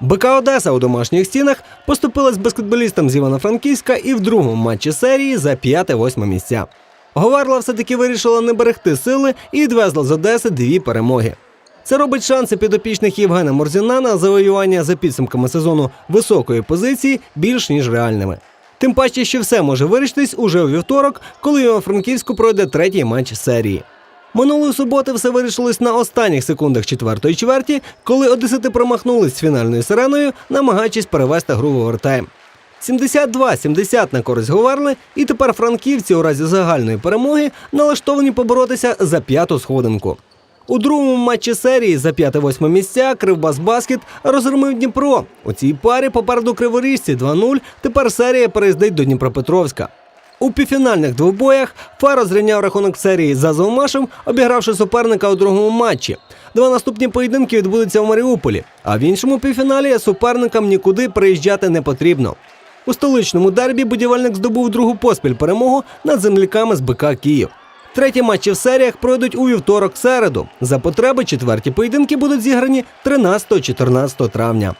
БК Одеса у домашніх стінах поступилась баскетболістам з Івано-Франківська і в другому матчі серії за 5-8 місця. Говарла все-таки вирішила не берегти сили і відвезла з Одеси дві перемоги. Це робить шанси підопічних Євгена Морзіна на завоювання за підсумками сезону високої позиції більш ніж реальними. Тим паче, що все може вирішитись уже у вівторок, коли Івано-Франківську пройде третій матч серії. Минулої суботи все вирішилось на останніх секундах четвертої чверті, коли одесити промахнулись з фінальною сиреною, намагаючись перевести гру в овертайм. 72-70 на користь Говарли, і тепер франківці у разі загальної перемоги налаштовані поборотися за п'яту сходинку. У другому матчі серії за 5-8 місця Кривбас Баскет розгромив Дніпро. У цій парі попереду криворіжці 2-0. Тепер серія переїздить до Дніпропетровська. У півфінальних двобоях Фара зрівняв рахунок серії за Золмашем, обігравши суперника у другому матчі. Два наступні поєдинки відбудуться в Маріуполі, а в іншому півфіналі суперникам нікуди приїжджати не потрібно. У столичному дербі будівельник здобув другу поспіль перемогу над земляками з БК Київ. Треті матчі в серіях пройдуть у вівторок середу. За потреби четверті поєдинки будуть зіграні 13-14 травня.